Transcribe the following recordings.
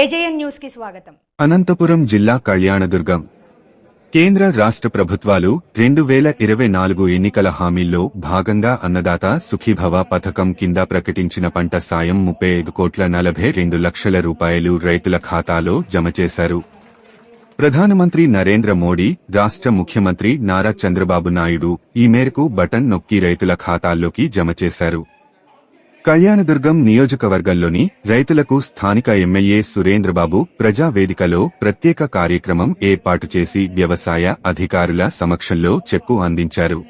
AJN న్యూస్కి స్వాగతం. అనంతపురం జిల్లా కళ్యాణదుర్గం. కేంద్ర రాష్ట్ర ప్రభుత్వాలు రెండు వేల ఇరవై నాలుగు ఎన్నికల హామీల్లో భాగంగా అన్నదాత సుఖీభవ పథకం కింద ప్రకటించిన పంట సాయం ముప్పై ఐదు కోట్ల నలభై రెండు లక్షల రూపాయలు రైతుల ఖాతాలో జమ చేశారు. ప్రధానమంత్రి నరేంద్ర మోడీ రాష్ట్ర ముఖ్యమంత్రి నారా చంద్రబాబు నాయుడు ఈ మేరకు బటన్ నొక్కి రైతుల ఖాతాల్లోకి జమ చేశారు. కళ్యాణదుర్గం నియోజకవర్గంలోని రైతులకు స్థానిక ఎమ్మెల్యే సురేంద్రబాబు ప్రజావేదికలో ప్రత్యేక కార్యక్రమం ఏర్పాటు చేసి వ్యవసాయ అధికారుల సమక్షంలో చెక్కు అందించారు.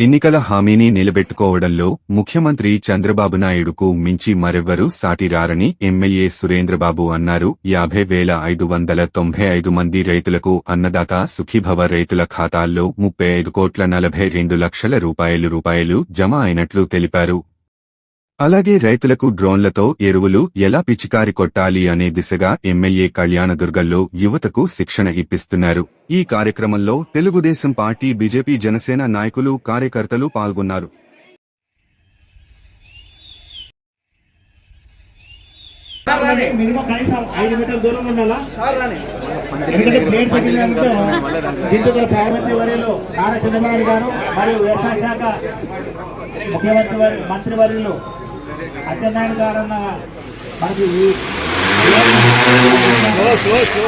ఎన్నికల హామీని నిలబెట్టుకోవడంలో ముఖ్యమంత్రి చంద్రబాబు నాయుడుకు మించి మరెవ్వరూ సాటిరారని ఎమ్మెల్యే సురేంద్రబాబు అన్నారు. యాభై వేల ఐదు వందల తొంభై ఐదు మంది రైతులకు అన్నదాత సుఖీభవ రైతుల ఖాతాల్లో ముప్పై ఐదు కోట్ల నలభై రెండు లక్షల రూపాయలు రూపాయలు జమ అయినట్లు తెలిపారు. అలాగే రైతులకు డ్రోన్లతో ఎరువులు ఎలా పిచికారి కొట్టాలి అనే దిశగా ఎమ్మెల్యే కళ్యాణదుర్గంలో యువతకు శిక్షణ ఇప్పిస్తున్నారు. ఈ కార్యక్రమంలో తెలుగుదేశం పార్టీ బీజేపీ జనసేన నాయకులు కార్యకర్తలు పాల్గొన్నారు. ముఖ్యమంత్రి వారి మంత్రి వర్యులు అచ్చెన్నాయుడు గారు అన్న మనకి ఈ ఓకే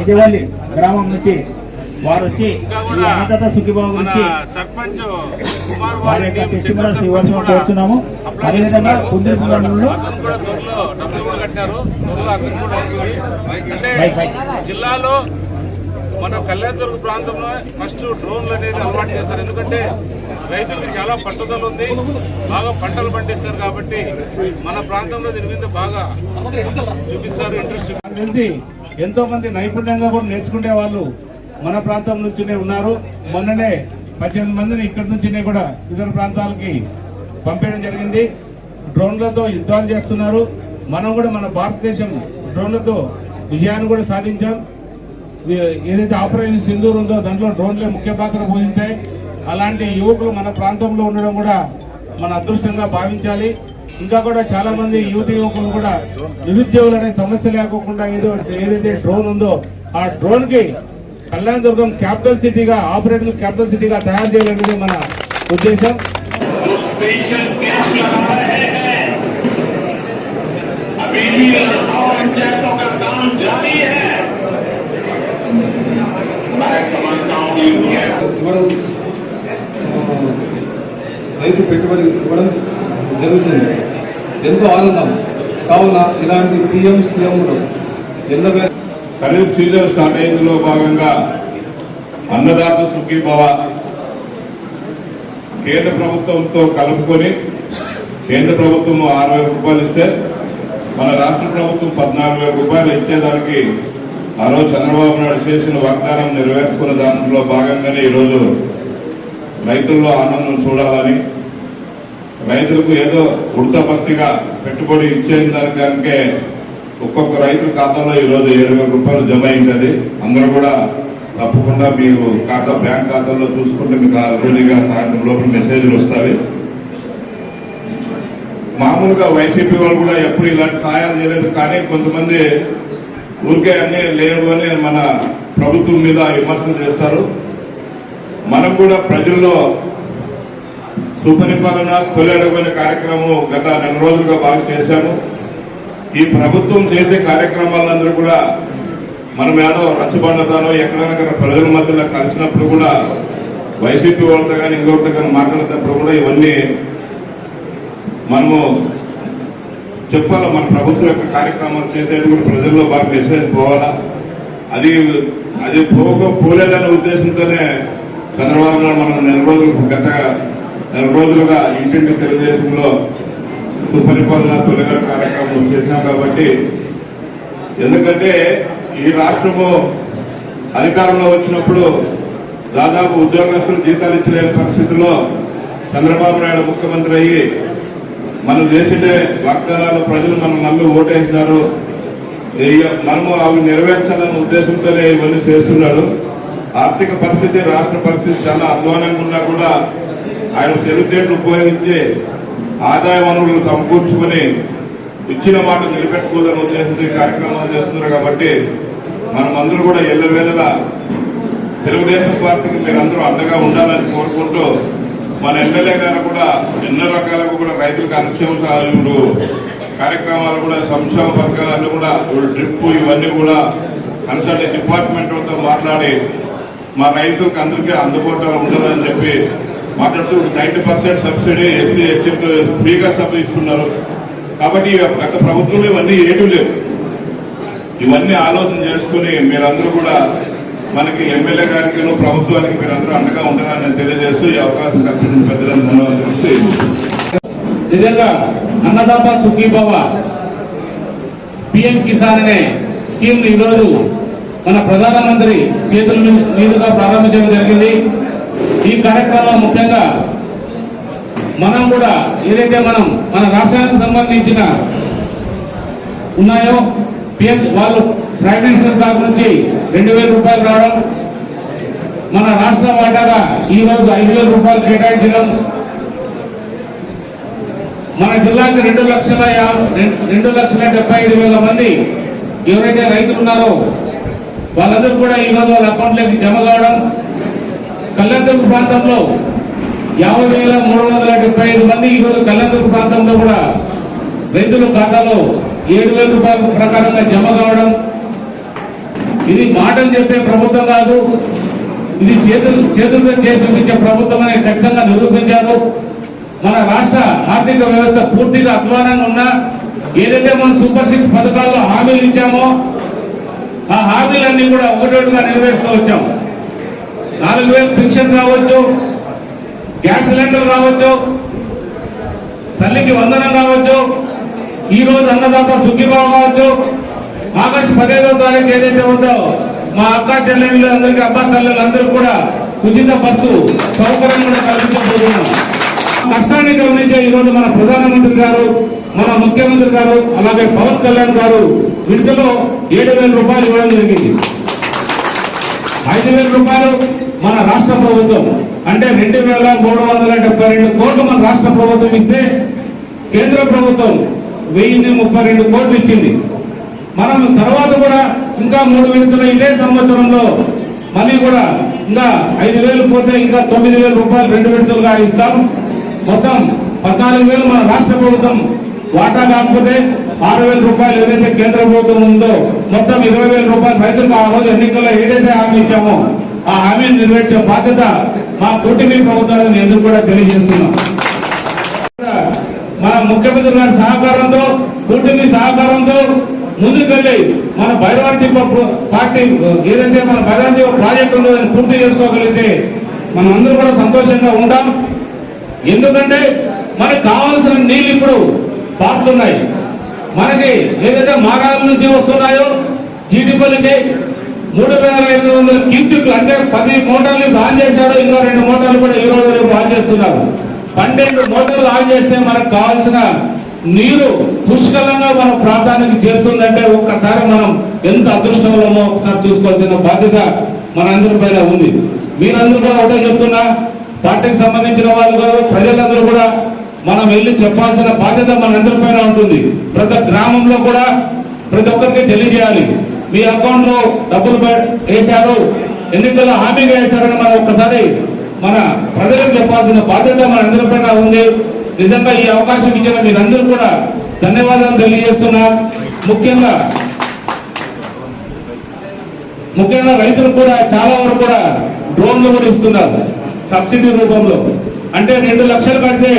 ఇటీవలి గ్రామం నుంచి వారు వచ్చి సుఖీబాబు కుమార్ వారి యొక్క టెస్టిమనల్స్ ఇవ్వాల్సిన కోరుతున్నాము. అదేవిధంగా కుందూరు మండలంలో. జిల్లాలో మన కళ్యాణదుర్గ ప్రాంతంలో ఫస్ట్ డ్రోన్లు అనేది అలవాటు చేస్తారు. ఎందుకంటే రైతులకు చాలా పట్టుదల ఉంది. బాగా పంటలు పండిస్తారు కాబట్టి మన ప్రాంతంలో దీని మీద బాగా చూపిస్తారు ఇంట్రెస్ట్ తెలిసి ఎంతో మంది నైపుణ్యంగా కూడా నేర్చుకునే వాళ్ళు మన ప్రాంతం నుంచినే ఉన్నారు. మొన్ననే పద్దెనిమిది మందిని ఇక్కడి నుంచినే కూడా ఇతర ప్రాంతాలకి పంపించడం జరిగింది. డ్రోన్లతో యుద్ధాలు చేస్తున్నారు. మనం కూడా మన భారతదేశం డ్రోన్లతో విజయాన్ని కూడా సాధించాం. ఏదైతే ఆపరేషన్ సింధూర్ ఉందో దాంట్లో డ్రోన్లే ముఖ్య పాత్ర పోషిస్తాయి అలాంటి యువకులు మన ప్రాంతంలో ఉండడం కూడా మన అదృష్టంగా భావించాలి ఇంకా కూడా చాలా మంది యువత యువకులు కూడా నిరుద్యోగులు అనే సమస్య లేకోకుండా ఏదో ఏదైతే డ్రోన్ ఉందో ఆ డ్రోన్ కి కళ్యాణ దుర్గం క్యాపిటల్ సిటీగా ఆపరేటింగ్ క్యాపిటల్ సిటీగా తయారు చేయాలనేది మన ఉద్దేశం स्पेशल कैंप लगा रहे हैं अभी भी राजस्थान पंचायतों का काम जारी है ఇవ్వడం రైతు పెట్టుబడి ఇవ్వడం జరుగుతుంది. ఎంతో ఆనందం. కావున ఇలాంటి పిఎం సీఎంలు ఎన్నో ఖరీఫ్ సీజన్ స్టార్ట్ అయ్యేందులో భాగంగా అన్నదాత సుఖీభవ కేంద్ర ప్రభుత్వంతో కలుపుకొని కేంద్ర ప్రభుత్వం ఆరు వేల రూపాయలు ఇస్తే మన రాష్ట్ర ప్రభుత్వం పద్నాలుగు వేల రూపాయలు ఇచ్చేదానికి ఆ రోజు చంద్రబాబు నాయుడు చేసిన వాగ్దానం నెరవేర్చుకున్న దాంట్లో భాగంగానే ఈరోజు రైతుల్లో ఆనందం చూడాలని రైతులకు ఏదో ఉడతభక్తిగా పెట్టుబడి ఇచ్చే దానికే ఒక్కొక్క రైతు ఖాతాలో ఈరోజు ఏడు వేల రూపాయలు జమ అయింది అందరూ కూడా తప్పకుండా మీరు ఖాతా బ్యాంక్ ఖాతాలో చూసుకుంటే మీకు ఆ రోజుగా సాయంత్రం లోపల మెసేజ్లు వస్తాయి. మామూలుగా వైసీపీ వాళ్ళు కూడా ఎప్పుడు ఇలాంటి సహాయాలు చేయలేదు. కానీ కొంతమంది ఊరికే అన్నీ లేవు అని మన ప్రభుత్వం మీద విమర్శలు చేస్తారు. మనం కూడా ప్రజల్లో సుపరిపాలన తొలగొనే కార్యక్రమం గత నెల రోజులుగా బాగా చేశాము. ఈ ప్రభుత్వం చేసే కార్యక్రమాలందరూ కూడా మనం ఏదో రచ్చబండతానో ఎక్కడైనా కానీ ప్రజల మధ్యలో కలిసినప్పుడు కూడా వైసీపీ వాళ్ళతో కానీ ఇంకొకరితో కానీ మాట్లాడినప్పుడు కూడా ఇవన్నీ మనము చెప్పాలి మన ప్రభుత్వం యొక్క కార్యక్రమాలు చేసేది కూడా ప్రజల్లో బాగా మెసేజ్ పోవాలా? అది అది పోక పోలేదనే ఉద్దేశంతోనే చంద్రబాబు నాయుడు మనం నెల రోజులు గత నెల రోజులుగా ఇంటింటి తెలుగుదేశంలో సుపరిపాలన తొలగ కార్యక్రమం చేసినాం కాబట్టి ఎందుకంటే ఈ రాష్ట్రము అధికారంలో వచ్చినప్పుడు దాదాపు ఉద్యోగస్తులు జీతాలు ఇచ్చలేని పరిస్థితిలో చంద్రబాబు నాయుడు ముఖ్యమంత్రి అయ్యి మనం చేసిన వాగ్దానాలు ప్రజలు మనం నమ్మి ఓటేసినారు. ఇక మనము అవి నెరవేర్చాలన్న ఉద్దేశంతోనే ఇవన్నీ చేస్తున్నాడు. ఆర్థిక పరిస్థితి రాష్ట్ర పరిస్థితి చాలా అధ్వానంగా ఉన్నా కూడా ఆయన తెలివితేటలు ఉపయోగించి ఆదాయ వనరులను సమకూర్చుకొని ఇచ్చిన మాట నిలబెట్టుకోదని ఉద్దేశంతో కార్యక్రమాలు చేస్తున్నారు కాబట్టి మనం అందరూ కూడా ఎల్లవేళలా తెలుగుదేశం పార్టీకి మీరందరూ అండగా ఉండాలని కోరుకుంటూ మన ఎమ్మెల్యే గారు కూడా ఎన్నో రకాలకు కూడా రైతులకు అనుక్షేమ సహాయాలు కార్యక్రమాలు కూడా సంక్షేమ పథకాలన్నీ కూడా డ్రిప్ ఇవన్నీ కూడా కన్సల్ట్ డిపార్ట్మెంట్తో మాట్లాడి మా రైతులకు అందరికీ అందుబాటులో ఉండాలని చెప్పి మాట్లాడుతూ ninety percent subsidy SC HF ఫ్రీగా సబ్ ఇస్తున్నారు కాబట్టి గత ప్రభుత్వంలో ఇవన్నీ ఏమీ లేవు. ఇవన్నీ ఆలోచన చేసుకుని మీరందరూ కూడా మనకి ఎమ్మెల్యే గారికి ప్రభుత్వానికి మీరు అందరూ అండగా ఉండాలని తెలియజేస్తూ ఈ అవకాశం కల్పించిన పెద్దలను ధన్యవాదాలు నిజంగా అన్నదాత సుఖీభవ పిఎం కిసాన్ అనే స్కీమ్ ఈ రోజు మన ప్రధానమంత్రి చేతుల మీదుగా ప్రారంభించడం జరిగింది. ఈ కార్యక్రమం ముఖ్యంగా మనం కూడా ఏదైతే మనం మన రాష్ట్రానికి సంబంధించిన ఉన్నాయో పిఎం వాళ్ళు ప్రైవేట్ మినిస్టర్ బ్లాక్ నుంచి రెండు వేల రూపాయలు రావడం మన రాష్ట్ర వాటాగా ఈ రోజు ఐదు వేల రూపాయలు కేటాయించడం మన జిల్లాకి రెండు లక్షల రెండు లక్షల డెబ్బై ఐదు వేల మంది ఎవరైతే రైతులు ఉన్నారో వాళ్ళందరూ కూడా ఈ రోజు వాళ్ళ అకౌంట్లోకి జమ కావడం కళ్యాణదుర్గ ప్రాంతంలో యాభై వేల మూడు వందల డెబ్బై ఐదు మంది ఈ రోజు ప్రాంతంలో కూడా రైతుల ఖాతాలో ఏడు వేల రూపాయల ప్రకారంగా జమ కావడం ఇది మాటలు చెప్పే ప్రభుత్వం కాదు. ఇది చేతులు చేతులతో చేసి చూపించే ప్రభుత్వం అనే ఖచ్చితంగా నిరూపించారు. మన రాష్ట్ర ఆర్థిక వ్యవస్థ పూర్తిగా అధ్వానంగా ఉన్నా ఏదైతే మనం సూపర్ సిక్స్ పథకాల్లో హామీలు ఇచ్చామో ఆ హామీలన్నీ కూడా ఒకటోటిగా నెరవేరుస్తూ వచ్చాం. నాలుగు వేలు పెన్షన్ రావచ్చు గ్యాస్ సిలిండర్ రావచ్చు తల్లికి వందనం కావచ్చు ఈ రోజు అన్నదాత సుఖీభావం కావచ్చు ఆగస్టు పదిహేదో తారీఖు ఏదైతే ఉందో మా అక్క చెల్లెళ్ళు అందరికీ అబ్బా తల్లులు అందరికీ కూడా ఉచిత బస్సు సౌకర్యం కూడా కల్పించబోతున్నాం. కష్టాన్ని గమనించే ఈ రోజు మన ప్రధానమంత్రి గారు మన ముఖ్యమంత్రి గారు అలాగే పవన్ కళ్యాణ్ గారు విడుదలో ఏడు వేల రూపాయలు ఇవ్వడం జరిగింది. ఐదు వేల రూపాయలు మన రాష్ట్ర ప్రభుత్వం అంటే రెండు వేల మూడు వందల డెబ్బై రెండు కోట్లు మన రాష్ట్ర ప్రభుత్వం ఇస్తే కేంద్ర ప్రభుత్వం వెయ్యి ముప్పై రెండు కోట్లు ఇచ్చింది. మనం తర్వాత కూడా ఇంకా మూడు విడతలు ఇదే సంవత్సరంలో మళ్ళీ కూడా ఇంకా ఐదు వేలు పోతే ఇంకా తొమ్మిది వేల రూపాయలు రెండు విడతలుగా ఇస్తాం. మొత్తం పద్నాలుగు వేలు మన రాష్ట్ర ప్రభుత్వం వాటా కాకపోతే ఆరు వేల రూపాయలు ఏదైతే కేంద్ర ప్రభుత్వం ఉందో మొత్తం ఇరవై వేల రూపాయలు రైతులకు ఆ రోజు ఎన్నికల్లో ఏదైతే హామీ ఇచ్చామో ఆ హామీని నెరవేర్చే బాధ్యత మా కూటమి ప్రభుత్వాన్ని ఎందుకు కూడా తెలియజేస్తున్నాం. మన ముఖ్యమంత్రి గారి సహకారంతో కూటమి సహకారంతో ముందుకెళ్ళి మన భైరవాడి పార్టీ ఏదైతే మన భైరవాడి ప్రాజెక్ట్ ఉందో పూర్తి చేసుకోగలిగితే మనం అందరూ కూడా సంతోషంగా ఉంటాం. ఎందుకంటే మనకు కావాల్సిన నీళ్ళు ఇప్పుడు పారుతున్నాయి మనకి ఏదైతే మారాల నుంచి వస్తున్నాయో జీడిపల్లికి మూడు వేల ఐదు వందల క్యూసిక్లు అంటే పది మోటార్లు ఆన్ చేశాడు ఇంకా రెండు మోటార్లు కూడా ఈ రోజు రేపు ఆన్ చేస్తున్నారు. పన్నెండు మోటార్లు ఆన్ చేస్తే మనకు కావాల్సిన నీరు పుష్కలంగా మన ప్రాంతానికి చేరుతుందంటే ఒక్కసారి మనం ఎంత అదృష్టంలోనో ఒకసారి చూసుకోవాల్సిన బాధ్యత మనందరి పైన ఉంది. మీరందరూ కూడా ఒకటే చెప్తున్నా పార్టీకి సంబంధించిన వాళ్ళు కాదు ప్రజలందరూ కూడా మనం వెళ్ళి చెప్పాల్సిన బాధ్యత మనందరి పైన ఉంటుంది. ప్రతి గ్రామంలో కూడా ప్రతి ఒక్కరికి తెలియజేయాలి. మీ అకౌంట్లో డబ్బులు వేశారు ఎన్నికల్లో హామీగా వేశారని మనం ఒక్కసారి మన ప్రజలకు చెప్పాల్సిన బాధ్యత మనందరి పైన ఉంది. నిజంగా ఈ అవకాశం ఇచ్చిన మీరందరూ కూడా ధన్యవాదాలు తెలియజేస్తున్నా. ముఖ్యంగా ముఖ్యంగా రైతులు కూడా చాలా వరకు కూడా డ్రోన్లు కూడా ఇస్తున్నారు సబ్సిడీ రూపంలో. అంటే రెండు లక్షలు కడితే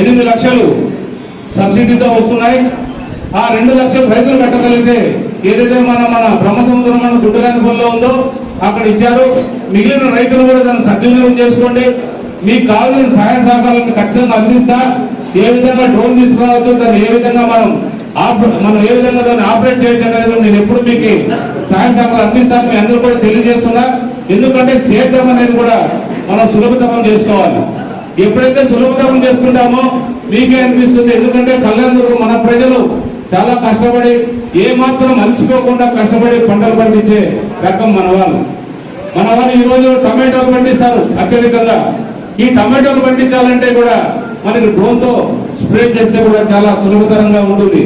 ఎనిమిది లక్షలు సబ్సిడీతో వస్తున్నాయి. ఆ రెండు లక్షలు రైతులు కట్టగలిగితే ఏదైతే మన మన బ్రహ్మసముద్రం మన గుడ్డగాని ఉందో అక్కడ ఇచ్చారు. మిగిలిన రైతులు కూడా దాన్ని సద్వినియోగం చేసుకోండి. మీకు కావాల్సిన సహాయ సహకారాలను ఖచ్చితంగా అందిస్తా. ఏ విధంగా డ్రోన్ తీసుకురావచ్చు దాన్ని ఏ విధంగా మనం మనం ఏ విధంగా దాన్ని ఆపరేట్ చేయొచ్చు అనేది నేను ఎప్పుడు మీకు సహాయ సహకారాలు అందిస్తాను. మీ అందరూ కూడా తెలియజేస్తున్నా. ఎందుకంటే సేద్యం అనేది కూడా మనం సులభతరం చేసుకోవాలి. ఎప్పుడైతే సులభతరం చేసుకుంటామో మీకే అనిపిస్తుంది. ఎందుకంటే కళ్యాణదుర్గం మన ప్రజలు చాలా కష్టపడి ఏ మాత్రం అలసిపోకుండా కష్టపడి పంటలు పండించే రకం మన వాళ్ళు. మన వాళ్ళు ఈరోజు టమాటోలు పండిస్తారు అత్యధికంగా. ఈ టమాటోలు పండించాలంటే కూడా మనకి డ్రోన్తో స్ప్రే చేస్తే కూడా చాలా సులభతరంగా ఉంటుంది.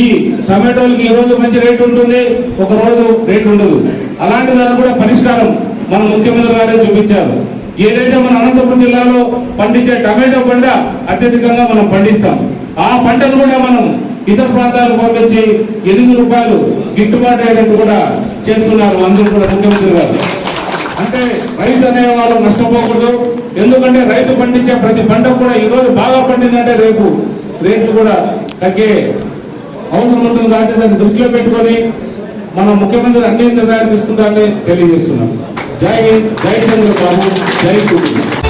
ఈ టమాటోలకి ఈ రోజు మంచి రేటు ఉంటుంది? ఒక రోజు రేటు ఉండదు. అలాంటి దానికి కూడా పరిష్కారం మన ముఖ్యమంత్రి గారే చూపించారు. ఏదైతే మన అనంతపురం జిల్లాలో పండించే టమాటో పంట అత్యధికంగా మనం పండిస్తాం. ఆ పంటను కూడా మనం ఇతర ప్రాంతాలకు పంపించి ఎనిమిది రూపాయలు గిట్టుబాటు అయ్యేటట్టు కూడా చేస్తున్నారు అందరూ కూడా ముఖ్యమంత్రి గారు. అంటే రైతు అనే వాళ్ళు నష్టపోకూడదు. ఎందుకంటే రైతు పండించే ప్రతి పంట కూడా ఈ రోజు బాగా పండిందంటే రేపు రేట్లు కూడా తగ్గే అవసరం ఉంటుంది కాబట్టి దాన్ని దృష్టిలో పెట్టుకొని మన ముఖ్యమంత్రి అన్ని నిర్ణయాలు తీసుకుంటారని తెలియజేస్తున్నాం. జై హింద్ జై చంద్రబాబు జై కుటుంబం.